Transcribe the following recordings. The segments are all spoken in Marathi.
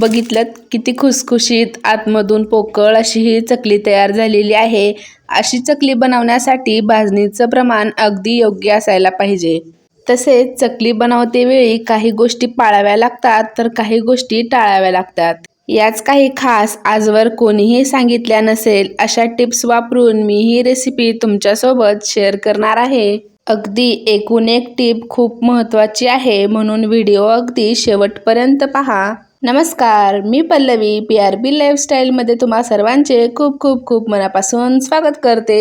बघितलं किती खुसखुशीत आतमधून पोकळ अशी ही चकली तयार झालेली आहे. अशी चकली बनवण्यासाठी भाजणीचं प्रमाण अगदी योग्य असायला पाहिजे. तसेच चकली बनवते वेळी काही गोष्टी पाळाव्या लागतात तर काही गोष्टी टाळाव्या लागतात. याच काही खास आजवर कोणीही सांगितल्या नसेल अशा टिप्स वापरून मी ही रेसिपी तुमच्यासोबत शेअर करणार आहे. अगदी एकूण एक टीप खूप महत्त्वाची आहे म्हणून व्हिडिओ अगदी शेवटपर्यंत पहा. नमस्कार मी पल्लवी पी आर बी लाईफस्टाईलमध्ये तुम्हा सर्वांचे खूप खूप खूप मनापासून स्वागत करते.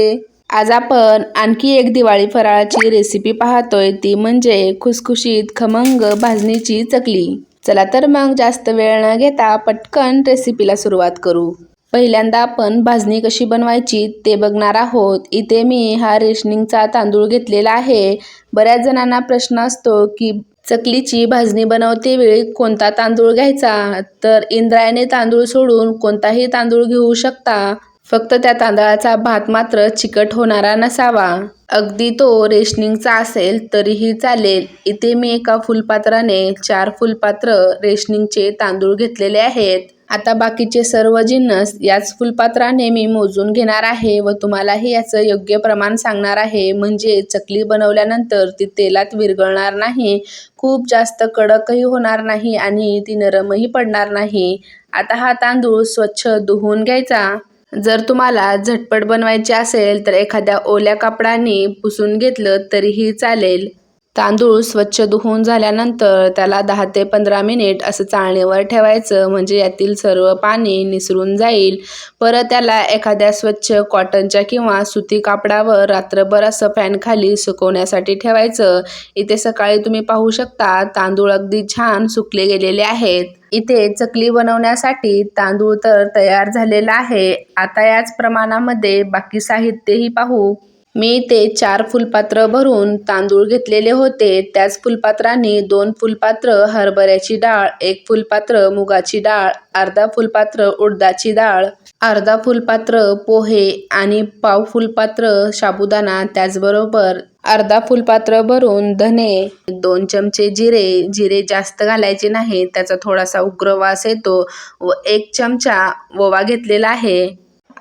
आज आपण आणखी एक दिवाळी फराळाची रेसिपी पाहतोय ती म्हणजे खुसखुशीत खमंग भाजणीची चकली. चला तर मग जास्त वेळ न घेता पटकन रेसिपीला सुरुवात करू. पहिल्यांदा आपण भाजणी कशी बनवायची ते बघणार आहोत. इथे मी हा रेशनिंगचा तांदूळ घेतलेला आहे. बऱ्याच जणांना प्रश्न असतो की चकलीची भाजणी बनवते वेळी कोणता तांदूळ घ्यायचा? तर इंद्रायणी तांदूळ सोडून कोणताही तांदूळ घेऊ शकता. फक्त त्या तांदळाचा भात मात्र चिकट होणारा नसावा. अगदी तो रेशनिंगचा असेल तरीही चालेल. इथे मी एका फुलपात्राने चार फुलपात्र रेशनिंगचे तांदूळ घेतलेले आहेत. आता बाकीचे सर्व जिन्नस याच फुलपात्राने मी मोजून घेणार आहे व तुम्हालाही याचं योग्य प्रमाण सांगणार आहे. म्हणजे चकली बनवल्यानंतर ती तेलात विरघळणार नाही खूप जास्त कडकही होणार नाही आणि ती नरमही पडणार नाही. आता हा तांदूळ स्वच्छ धुवून घ्यायचा. जर तुम्हाला झटपट बनवायचे असेल तर एखाद्या ओल्या कापडाने पुसून घेतलं तरीही चालेल. तांदूळ स्वच्छ धुवून झाल्यानंतर त्याला दहा ते पंधरा मिनिट असं चाळणीवर ठेवायचं. म्हणजे यातील सर्व पाणी निसरून जाईल. परत त्याला एखाद्या स्वच्छ कॉटनच्या किंवा सुती कापडावर रात्रभर असं फॅनखाली सुकवण्यासाठी ठेवायचं. इथे सकाळी तुम्ही पाहू शकता तांदूळ अगदी छान सुकले गेलेले आहेत. इथे चकली बनवण्यासाठी तांदूळ तर तयार झालेला आहे. आता याच प्रमाणामध्ये बाकी साहित्यही पाहू. मी ते चार फुलपात्र भरून तांदूळ घेतलेले होते. त्याच फुलपात्राने दोन फुलपात्र हरभऱ्याची डाळ एक फुलपात्र मुगाची डाळ अर्धा फुलपात्र उडदाची डाळ अर्धा फुलपात्र पोहे आणि पाव फुलपात्र साबुदाणा त्याचबरोबर अर्धा फुलपात्र भरून धने दोन चमचे जिरे जिरे जास्त घालायचे नाही त्याचा थोडासा उग्र वास येतो व एक चमचा ओवा घेतलेला आहे.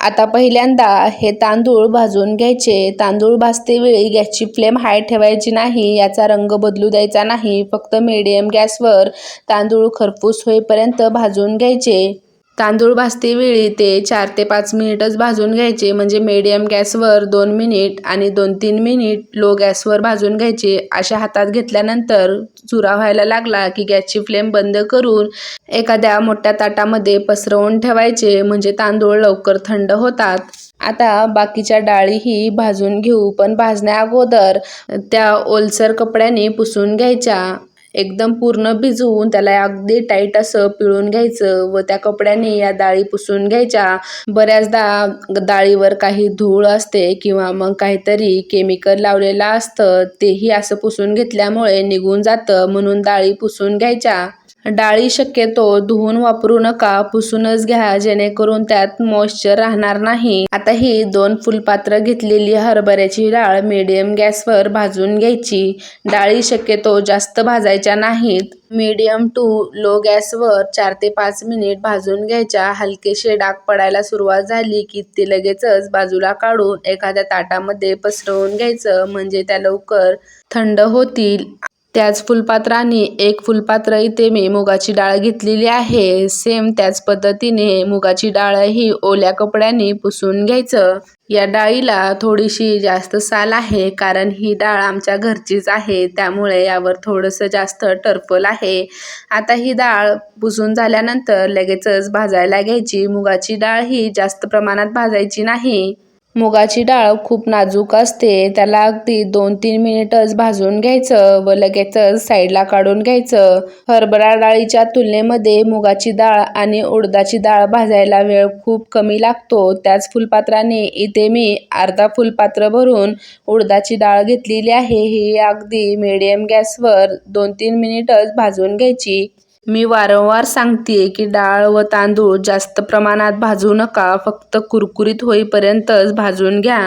आता पहिल्यांदा हे तांदूळ भाजून घ्यायचे. तांदूळ भाजते वेळी गॅसची फ्लेम हाय ठेवायची नाही याचा रंग बदलू द्यायचा नाही. फक्त मिडियम गॅसवर तांदूळ खरपूस होईपर्यंत भाजून घ्यायचे. तांदूळ भाजते वेळी ते चार ते पाच मिनिटच भाजून घ्यायचे. म्हणजे मिडियम गॅसवर दोन मिनिट आणि दोन तीन मिनिट लो गॅसवर भाजून घ्यायचे. अशा हातात घेतल्यानंतर चुरा व्हायला लागला की गॅसची फ्लेम बंद करून एखाद्या मोठ्या ताटामध्ये पसरवून ठेवायचे. म्हणजे तांदूळ लवकर थंड होतात. आता बाकीच्या डाळीही भाजून घेऊ. पण भाजण्या अगोदर त्या ओलसर कपड्याने पुसून घ्यायच्या. एकदम पूर्ण भिजवून त्याला अगदी टाईट असं पिळून घ्यायचं व त्या कपड्याने या डाळी पुसून घ्यायच्या. बऱ्याचदा डाळीवर काही धूळ असते किंवा मग काहीतरी केमिकल लावलेलं असतं तेही असं पुसून घेतल्यामुळे निघून जातं म्हणून डाळी पुसून घ्यायच्या. डाळी शक्यतो धुवून वापरू नका पुसूनच घ्या जेणेकरून त्यात मॉइश्चर राहणार नाही. आता ही दोन फुलपात्र घेतलेली हरभऱ्याची डाळ मीडियम गॅसवर भाजून घ्यायची. डाळी शक्यतो जास्त भाजायच्या नाहीत. मीडियम टू लो गॅसवर चार ते पाच मिनिट भाजून घ्यायच्या. हलकेसे डाग पडायला सुरुवात झाली की ते लगेचच बाजूला काढून एखाद्या ताटामध्ये पसरवून घ्यायचं. म्हणजे त्या लवकर थंड होतील. त्याच फुलपात्राने एक फुलपात्र इथे मी मुगाची डाळ घेतलेली आहे. सेम त्याच पद्धतीने मुगाची डाळ ही ओल्या कपड्याने पुसून घ्यायचं. या डाळीला थोडीशी जास्त साल आहे कारण ही डाळ आमच्या घरचीच आहे. त्यामुळे यावर थोडंसं जास्त टर्फल आहे. आता ही डाळ पुसून झाल्यानंतर लगेचच भाजायला घ्यायची. मुगाची डाळ ही जास्त प्रमाणात भाजायची नाही. मुगाची डाळ खूप नाजूक असते त्याला अगदी दोन तीन मिनिटच भाजून घ्यायचं व लगेचच साईडला काढून घ्यायचं. हरभरा डाळीच्या तुलनेमध्ये मुगाची डाळ आणि उडदाची डाळ भाजायला वेळ खूप कमी लागतो. त्याच फुलपात्राने इथे मी अर्धा फुलपात्र भरून उडदाची डाळ घेतलेली आहे. ही अगदी मिडियम गॅसवर दोन तीन मिनिटच भाजून घ्यायची. मी वारंवार सांगते की डाळ व तांदूळ जास्त प्रमाणात भाजू नका फक्त कुरकुरीत होईपर्यंतच भाजून घ्या.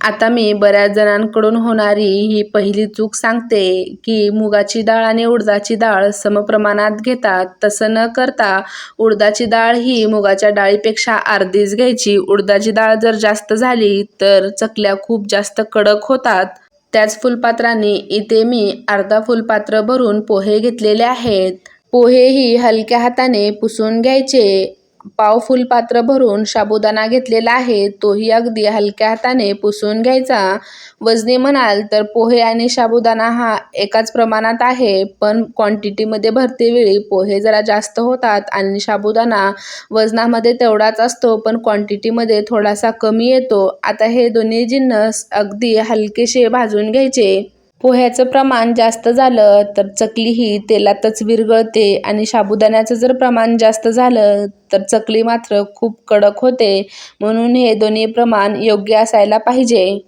आता मी बऱ्याच जणांकडून होणारी ही पहिली चूक सांगते की मुगाची डाळ आणि उडदाची डाळ समप्रमाणात घेतात. तसं न करता उडदाची डाळ ही मुगाच्या डाळीपेक्षा अर्धीच घ्यायची. उडदाची डाळ जर जास्त झाली तर चकल्या खूप जास्त कडक होतात. त्याच फुलपात्राने इथे मी अर्धा फुलपात्र भरून पोहे घेतलेले आहेत. पोहेही हलक्या हाताने पुसून घ्यायचे. पावफुल पात्र भरून साबुदाणा घेतलेला आहे तोही अगदी हलक्या हाताने पुसून घ्यायचा. वजनी म्हणाल तर पोहे आणि साबुदाणा हा एकाच प्रमाणात आहे पण क्वांटिटीमध्ये भरते वेळी पोहे जरा जास्त होतात आणि साबुदाणा वजनामध्ये तेवढाच असतो पण क्वांटिटीमध्ये थोडासा कमी येतो. आता हे दोन्ही जिन्नस अगदी हलकेसे भाजून घ्यायचे. पोह्याचं प्रमाण जास्त झालं तर चकली ही तेलातच विरघळते आणि साबुदाण्याचं जर प्रमाण जास्त झालं तर चकली मात्र खूप कडक होते. म्हणून हे दोन्ही प्रमाण योग्य असायला पाहिजे.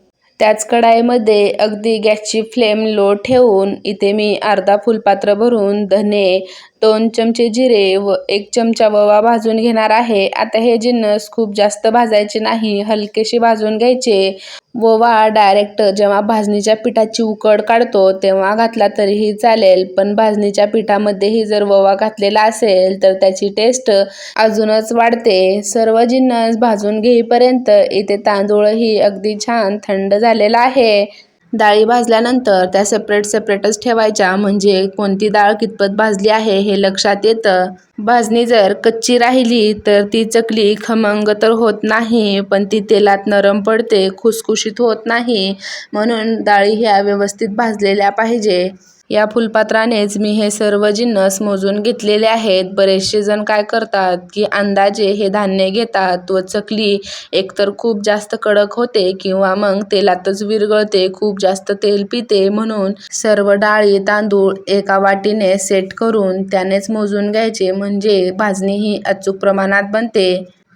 त्याच कढाईमध्ये अगदी गॅसची फ्लेम लो ठेवून इथे मी अर्धा फुलपात्र भरून धने दोन चमचे जिरे व एक चमचा ओवा भाजून घेणार आहे. आता हे जिन्नस खूप जास्त भाजायचे नाही हलकेशी भाजून घ्यायचे. ओवा डायरेक्ट जेव्हा भाजणीच्या पिठाची उकड काढतो तेव्हा घातला तरीही चालेल. पण भाजणीच्या पिठामध्येही जर ओवा घातलेला असेल तर त्याची टेस्ट अजूनच वाढते. सर्व जिन्नस भाजून घेईपर्यंत इथे तांदूळही अगदी छान थंड झालेला आहे. डाळी भाजल्यानंतर त्या सेपरेट सेपरेटच ठेवायच्या. म्हणजे कोणती डाळ कितपत भाजली आहे हे लक्षात येतं. भाजणी जर कच्ची राहिली तर ती चकली खमंग तर होत नाही पण ती तेलात नरम पडते खुसखुशीत होत नाही. म्हणून डाळी ह्या व्यवस्थित भाजलेल्या पाहिजे. या फुलपात्रानेच मी हे सर्व जिन्नस मोजून घेतलेले आहेत. बरेचसे जण काय करतात की अंदाजे हे धान्य घेतात व चकली एकतर खूप जास्त कडक होते किंवा मग तेलातच विरगळते खूप जास्त तेल पिते म्हणून सर्व डाळी तांदूळ एका वाटीने सेट करून त्यानेच मोजून घ्यायचे. म्हणजे भाजणी ही अचूक प्रमाणात बनते.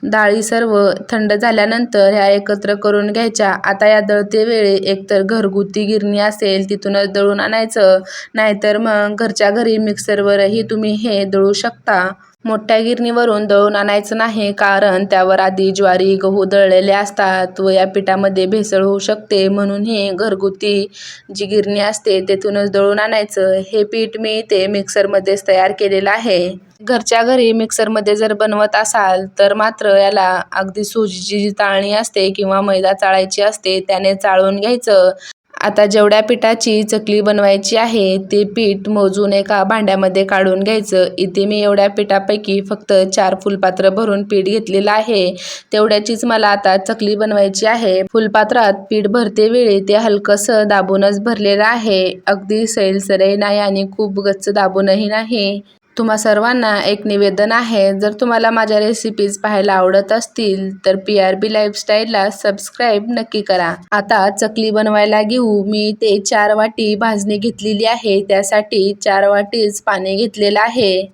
डाळी सर्व थंड झाल्यानंतर ह्या एकत्र करून घ्यायच्या. आता या दळते वेळी एकतर घरगुती गिरणी असेल तिथूनच दळून आणायचं नाहीतर मग घरच्या घरी मिक्सरवरही तुम्ही हे दळू शकता. मोठ्या गिरणीवरून दळून आणायचं नाही कारण त्यावर आधी ज्वारी गहू दळलेले असतात व या पिठामध्ये भेसळ होऊ शकते म्हणून हे घरगुती जी गिरणी असते तेथूनच दळून आणायचं. हे पीठ मी ते मिक्सरमध्येच तयार केलेलं आहे. घरच्या घरी मिक्सरमध्ये जर बनवत असाल तर मात्र याला अगदी सुजीची जी चाळणी असते किंवा मैदा चाळायची असते त्याने चाळून घ्यायचं. आता जेवढ्या पिठाची चकली बनवायची आहे ते पीठ मोजून एका भांड्यामध्ये काढून घ्यायचं. इथे मी एवढ्या पिठापैकी फक्त चार फुलपात्र भरून पीठ घेतलेलं आहे. तेवढ्याचीच मला आता चकली बनवायची आहे. फुलपात्रात पीठ भरते वेळी ते हलकंसं दाबूनच भरलेलं आहे. अगदी सैलसरही नाही आणि खूप गच्च दाबूनही नाही. तुम्हा सर्वांना एक निवेदन आहे. जर तुम्हाला माझ्या रेसिपीज पाहायला आवडत असतील तर पी आर बी लाईफस्टाईलला सबस्क्राईब नक्की करा. आता चकली बनवायला घेऊ. मी ते चार वाटी भाजणी घेतलेली आहे. त्यासाठी चार वाटीच पाणी घेतलेलं आहे.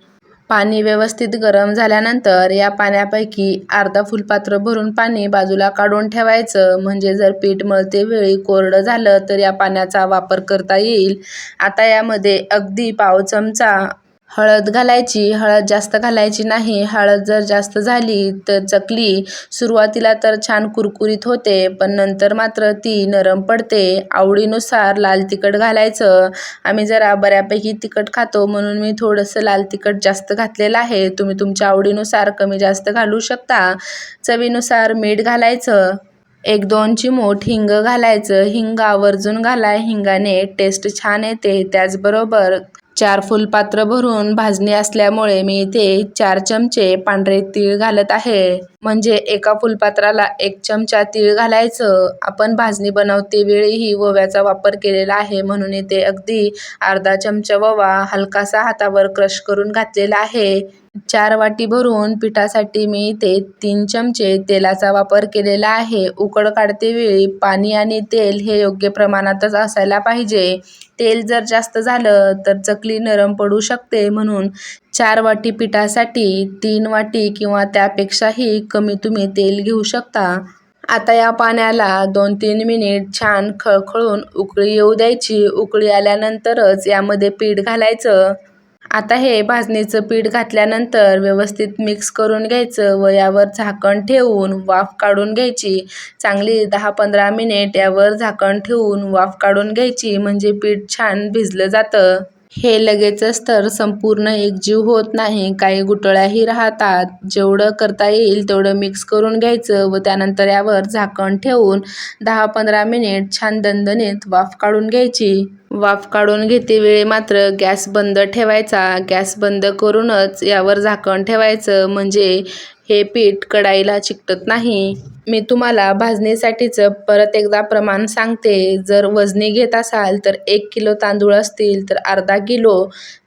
पाणी व्यवस्थित गरम झाल्यानंतर या पाण्यापैकी अर्धा फुलपात्र भरून पाणी बाजूला काढून ठेवायचं. म्हणजे जर पीठ मळते वेळी कोरडं झालं तर या पाण्याचा वापर करता येईल. आता यामध्ये अगदी पाव चमचा हळद घालायची हळद जास्त घालायची नाही हळद जर जास्त झाली तर चकली. सुरुवातीला तर छान कुरकुरीत होते पण नंतर मात्र ती नरम पडते. आवडीनुसार लाल तिखट घालायचं. आम्ही जरा बऱ्यापैकी तिखट खातो म्हणून मी थोडंसं लाल तिखट जास्त घातलेलं आहे. तुम्ही तुमच्या आवडीनुसार कमी जास्त घालू शकता. चवीनुसार मीठ घालायचं. एक दोन चिमूट हिंग घालायचं. हिंग आवर्जून घालाय हिंगाने टेस्ट छान येते. त्याचबरोबर चार फुलपात्र भरून भाजणी असल्यामुळे मी इथे चार चमचे पांढरे तीळ घालत आहे. म्हणजे एका फुलपात्राला एक चमचा तीळ घालायचं. आपण भाजणी बनवते वेळीही ओव्याचा वापर केलेला आहे म्हणून इथे अगदी अर्धा चमचा ओवा हलकासा हातावर क्रश करून घातलेला आहे. चार वाटी भरून पिठासाठी मी इथे तीन चमचे तेलाचा वापर केलेला आहे. उकड काढते वेळी पाणी आणि तेल हे योग्य प्रमाणातच असायला पाहिजे. तेल जर जास्त झालं तर चकली नरम पडू शकते म्हणून चार वाटी पिठासाठी तीन वाटी किंवा त्यापेक्षाही कमी तुम्ही तेल घेऊ शकता. आता या पाण्याला दोन तीन मिनिट छान खळखळून उकळी येऊ द्यायची. उकळी आल्यानंतरच यामध्ये पीठ घालायचं. आता हे भाजणीचं पीठ घातल्यानंतर व्यवस्थित मिक्स करून घ्यायचं व यावर झाकण ठेवून वाफ काढून घ्यायची. चांगली दहा पंधरा मिनिट यावर झाकण ठेवून वाफ काढून घ्यायची. म्हणजे पीठ छान भिजलं जातं. हे लगेचच तर संपूर्ण एकजीव होत नाही. काही गुठळ्याही राहतात. जेवढं करता येईल तेवढं मिक्स करून घ्यायचं व त्यानंतर यावर झाकण ठेवून दहा पंधरा मिनिट छान दणदणीत वाफ काढून घ्यायची. वाफ काढून घेते वेळी मात्र गॅस बंद ठेवायचा. गॅस बंद करूनच यावर झाकण ठेवायचं. म्हणजे हे पीठ कढाईला चिकटत नाही. मी तुम्हाला भाजणीसाठीचं परत एकदा प्रमाण सांगते. जर वजनी घेत असाल तर एक किलो तांदूळ असतील तर अर्धा किलो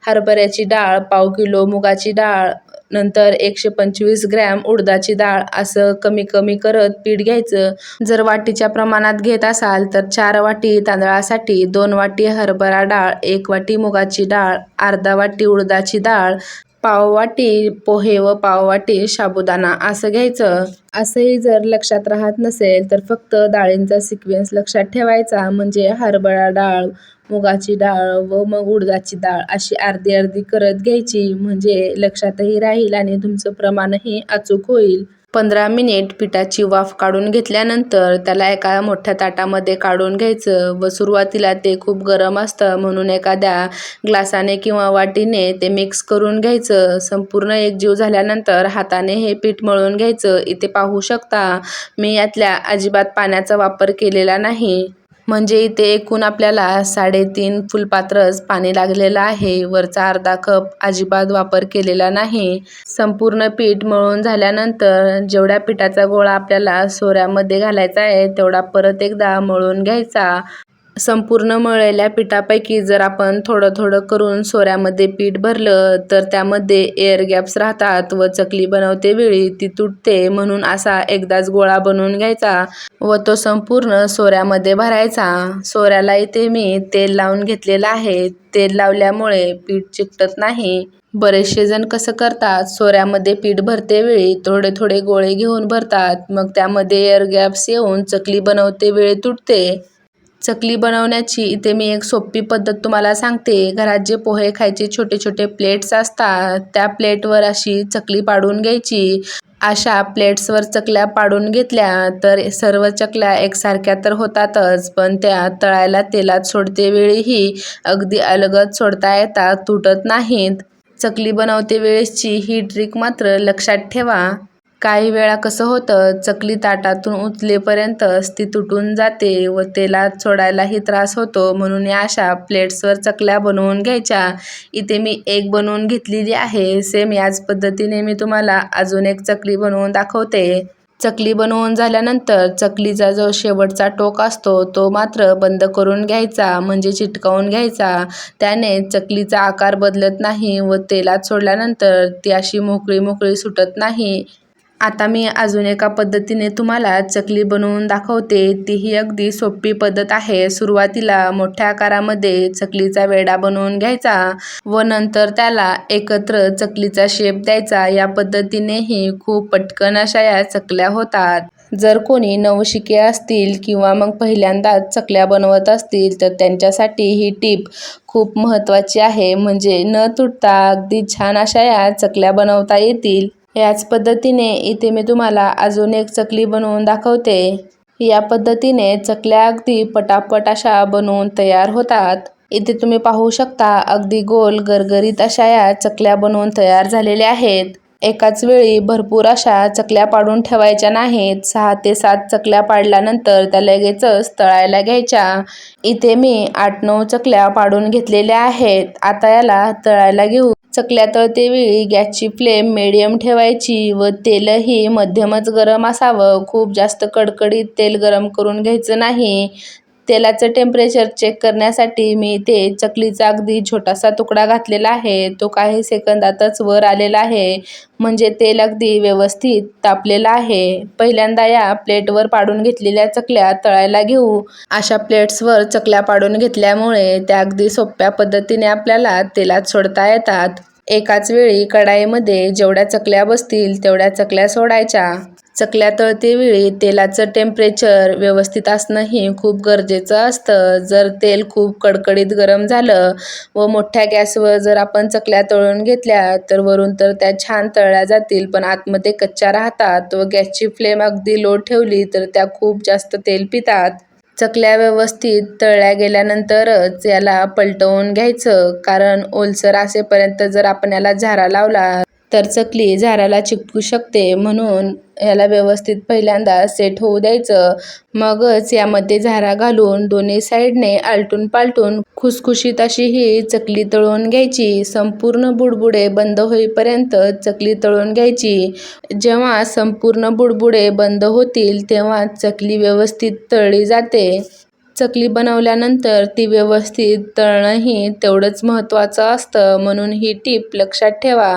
हरभऱ्याची डाळ पाव किलो मुगाची डाळ नंतर एकशे पंचवीस ग्रॅम उडदाची डाळ असं कमी कमी करत पीठ घ्यायचं. जर वाटीच्या प्रमाणात घेत असाल तर चार वाटी तांदळासाठी दोन वाटी हरभरा डाळ एक वाटी मुगाची डाळ अर्धा वाटी उडदाची डाळ पाववाटी पोहे व पाववाटी साबुदाणा असं घ्यायचं. असंही जर लक्षात राहत नसेल तर फक्त डाळींचा सिक्वेन्स लक्षात ठेवायचा म्हणजे हरभरा डाळ मुगाची डाळ व मग उडदाची डाळ अशी अर्धी अर्धी करत घ्यायची म्हणजे लक्षातही राहील आणि तुमचं प्रमाणही अचूक होईल. पंधरा मिनिट पिठाची वाफ काढून घेतल्यानंतर त्याला एका मोठ्या ताटामध्ये काढून घ्यायचं व सुरुवातीला ते खूप गरम असतं म्हणून एखाद्या ग्लासाने किंवा वाटीने ते मिक्स करून घ्यायचं. संपूर्ण एकजीव झाल्यानंतर हाताने हे पीठ मळून घ्यायचं. इथे पाहू शकता मी यातल्या अजिबात पाण्याचा वापर केलेला नाही. म्हणजे इथे एकूण आपल्याला साडेतीन फुलपात्रच पाणी लागलेलं आहे. वरचा अर्धा कप अजिबात वापर केलेला नाही. संपूर्ण पीठ मळून झाल्यानंतर जेवढ्या पिठाचा गोळा आपल्याला सोऱ्यामध्ये घालायचा आहे तेवढा परत एकदा मळून घ्यायचा. संपूर्ण मळलेल्या पिठापैकी जर आपण थोडं थोडं करून सोऱ्यामध्ये पीठ भरलं तर त्यामध्ये एअर गॅप्स राहतात व चकली बनवते वेळी ती तुटते म्हणून असा एकदाच गोळा बनवून घ्यायचा व तो संपूर्ण सोऱ्यामध्ये भरायचा. सोऱ्याला इथे मी तेल लावून घेतलेलं आहे. तेल लावल्यामुळे पीठ चिकटत नाही. बरेचसे जण कसं करतात सोऱ्यामध्ये पीठ भरते वेळी थोडे थोडे गोळे घेऊन भरतात मग त्यामध्ये एअर गॅप्स येऊन चकली बनवते वेळी तुटते. चकली बनवण्याची. इथे मी एक सोपी पद्धत तुम्हाला सांगते. घरात जे पोहे खायचे छोटे छोटे प्लेट्स असतात त्या प्लेटवर अशी चकली पाडून घ्यायची. अशा प्लेट्सवर चकल्या पाडून घेतल्या तर सर्व चकल्या एकसारख्या तर होतातच पण त्या तळायला तेलात सोडते वेळीही अगदी अलगद सोडता येतात तुटत नाहीत. चकली बनवते वेळेसची ही ट्रिक मात्र लक्षात ठेवा. काही वेळा कसं होतं चकली ताटातून उचलेपर्यंतच ती तुटून जाते व तेलात सोडायलाही त्रास होतो. म्हणून या अशा प्लेट्सवर चकल्या बनवून घ्यायच्या. इथे मी एक बनवून घेतलेली आहे. सेम याच पद्धतीने मी तुम्हाला अजून एक चकली बनवून दाखवते. चकली बनवून झाल्यानंतर चकलीचा जो शेवटचा टोक असतो तो मात्र बंद करून घ्यायचा म्हणजे चिटकावून घ्यायचा. त्याने चकलीचा आकार बदलत नाही व तेलात सोडल्यानंतर ती अशी मोकळी मोकळी सुटत नाही. आता मी अजून एका पद्धतीने तुम्हाला चकली बनवून दाखवते. तीही अगदी सोपी पद्धत आहे. सुरुवातीला मोठ्या आकारामध्ये चकलीचा वेडा बनवून घ्यायचा व नंतर त्याला एकत्र चकलीचा शेप द्यायचा. या पद्धतीनेही खूप पटकन अशा या चकल्या होतात. जर कोणी नवशिके असतील किंवा मग पहिल्यांदाच चकल्या बनवत असतील तर त्यांच्यासाठी ही टीप खूप महत्त्वाची आहे. म्हणजे न तुटता अगदी छान अशा या चकल्या बनवता येतील. याच पद्धतीने इथे मी तुम्हाला अजून एक चकली बनवून दाखवते. या पद्धतीने चकल्या अगदी पटापट अशा बनवून तयार होतात. इथे तुम्ही पाहू शकता अगदी गोल गरगरीत अशा या चकल्या बनवून तयार झालेल्या आहेत. एकाच वेळी भरपूर अशा चकल्या पाडून ठेवायच्या नाहीत. सहा ते सात चकल्या पाडल्यानंतर त्या लगेचच तळायला घ्यायच्या. इथे मी आठ नऊ चकल्या पाडून घेतलेल्या आहेत. आता याला तळायला घेऊ. चकल्या तळतेवेळी गॅसची फ्लेम मिडियम ठेवायची व तेलही मध्यमच गरम असावं. खूप जास्त कडकडीत तेल गरम करून घ्यायचं नाही. तेलाचं टेम्परेचर चेक करण्यासाठी मी इथे चकलीचा अगदी छोटासा तुकडा घातलेला आहे. तो काही सेकंदातच वर आलेला आहे. म्हणजे तेल अगदी व्यवस्थित तापलेलं आहे. पहिल्यांदा या प्लेटवर पाडून घेतलेल्या चकल्या तळायला घेऊ. अशा प्लेट्सवर चकल्या पाडून घेतल्यामुळे त्या अगदी सोप्या पद्धतीने आपल्याला तेलात सोडता येतात. एकाच वेळी कढाईमध्ये जेवढ्या चकल्या बसतील तेवढ्या चकल्या सोडायच्या. चकल्या तळतेवेळी तेलाचं टेम्परेचर व्यवस्थित असणंही खूप गरजेचं असतं. जर तेल खूप कडकडीत गरम झालं व मोठ्या गॅसवर जर आपण चकल्या तळून घेतल्या तर वरून तर त्या छान तळल्या जातील. पण आतमध्ये कच्च्या राहतात व गॅसची फ्लेम अगदी लो ठेवली तर त्या खूप जास्त तेल पितात. चकल्या व्यवस्थित तळल्या गेल्यानंतरच याला पलटवून घ्यायचं कारण ओलसर असेपर्यंत जर आपण याला झारा लावला तर चकली झाडाला चिकटू शकते म्हणून याला व्यवस्थित पहिल्यांदा सेट होऊ द्यायचं. मगच यामध्ये झारा घालून दोन्ही साईडने आलटून पालटून खुसखुशीत अशी ही चकली तळून घ्यायची. संपूर्ण बुडबुडे बंद होईपर्यंत चकली तळून घ्यायची. जेव्हा संपूर्ण बुडबुडे बंद होतील तेव्हा चकली व्यवस्थित तळली जाते. चकली बनवल्यानंतर ती व्यवस्थित तळणंही तेवढंच महत्त्वाचं असतं म्हणून ही टीप लक्षात ठेवा.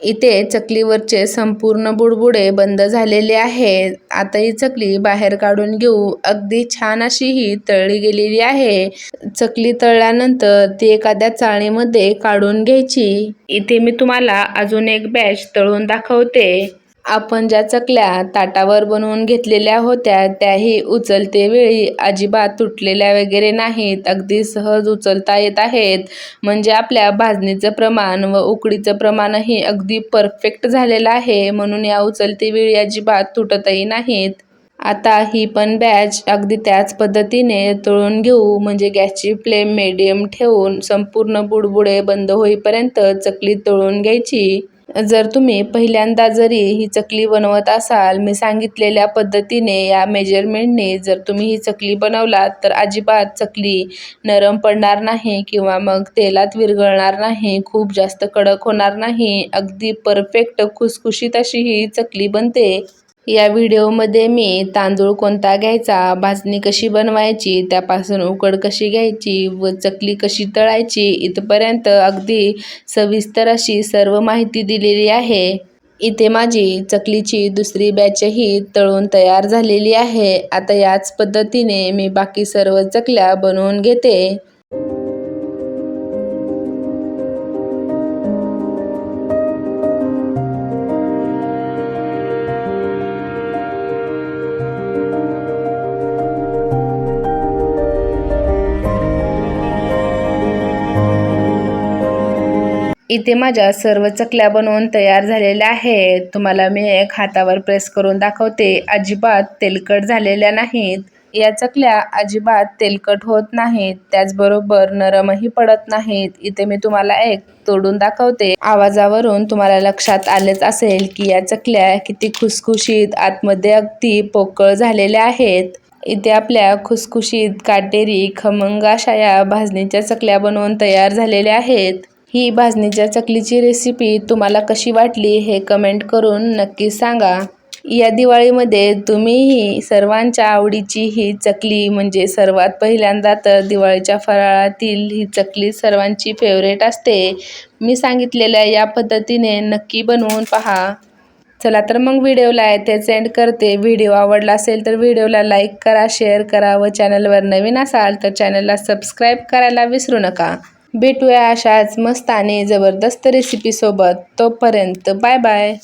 इथे चकलीवरचे संपूर्ण बुडबुडे बंद झालेले आहे. आता ही चकली बाहेर काढून घेऊ. अगदी छान अशी ही तळली गेलेली आहे. चकली तळल्यानंतर ती एखाद्या चाळणीमध्ये काढून घ्यायची. इथे मी तुम्हाला अजून एक बॅच तळून दाखवते. आपण ज्या चकल्या ताटावर बनवून घेतलेल्या होत्या त्याही उचलते वेळी अजिबात तुटलेल्या वगैरे नाहीत अगदी सहज उचलता येत आहेत. म्हणजे आपल्या भाजणीचं प्रमाण व उकडीचं प्रमाणही अगदी परफेक्ट झालेलं आहे म्हणून या उचलते वेळी अजिबात तुटतही नाहीत. आता ही पण बॅच अगदी त्याच पद्धतीने तळून घेऊ म्हणजे गॅसची फ्लेम मिडियम ठेवून संपूर्ण बुडबुडे बंद होईपर्यंत चकली तळून घ्यायची. जर तुम्ही पहिल्यांदा जरी ही चकली बनवत असाल मी सांगितलेल्या पद्धतीने या मेजरमेंटने जर तुम्ही ही चकली बनवलात तर अजिबात चकली नरम पडणार नाही किंवा मग तेलात विरघळणार नाही खूप जास्त कडक होणार नाही. अगदी परफेक्ट खुसखुशीत अशी ही चकली बनते. या व्हिडिओमध्ये मी तांदूळ कोणता घ्यायचा भाजणी कशी बनवायची त्यापासून उकड कशी घ्यायची व चकली कशी तळायची इथपर्यंत अगदी सविस्तर अशी सर्व माहिती दिलेली आहे. इथे माझी चकलीची दुसरी बॅचही तळून तयार झालेली आहे. आता याच पद्धतीने मी बाकी सर्व चकल्या बनवून घेते. इथे माझ्या सर्व चकल्या बनवून तयार झालेल्या आहेत. तुम्हाला मी एक हातावर प्रेस करून दाखवते. अजिबात तेलकट झालेल्या नाहीत. या चकल्या अजिबात तेलकट होत नाहीत. त्याचबरोबर नरमही पडत नाहीत. इथे मी तुम्हाला एक तोडून दाखवते. आवाजावरून तुम्हाला लक्षात आलेच असेल की या चकल्या किती खुसखुशीत आतमध्ये अगदी पोकळ झालेल्या आहेत. इथे आपल्या खुसखुशीत काटेरी खमंग अशा या भाजणीच्या चकल्या बनवून तयार झालेल्या आहेत. ही भाजणीच्या चकलीची रेसिपी तुम्हाला कशी वाटली हे कमेंट करून नक्की सांगा. या दिवाळीमध्ये तुम्हीही सर्वांच्या आवडीची ही चकली म्हणजे सर्वात पहिल्यांदा तर दिवाळीच्या फराळातील ही चकली सर्वांची फेवरेट असते. मी सांगितलेल्या या पद्धतीने नक्की बनवून पहा. चला तर मग व्हिडिओला ते सेंड करते. व्हिडिओ आवडला असेल तर व्हिडिओला लाईक करा शेअर करा व चॅनलवर नवीन असाल तर चॅनलला सबस्क्राईब करायला विसरू नका. भेटूया अशाच मस्त आणि जबरदस्त रेसिपीसोबत तोपर्यंत बाय बाय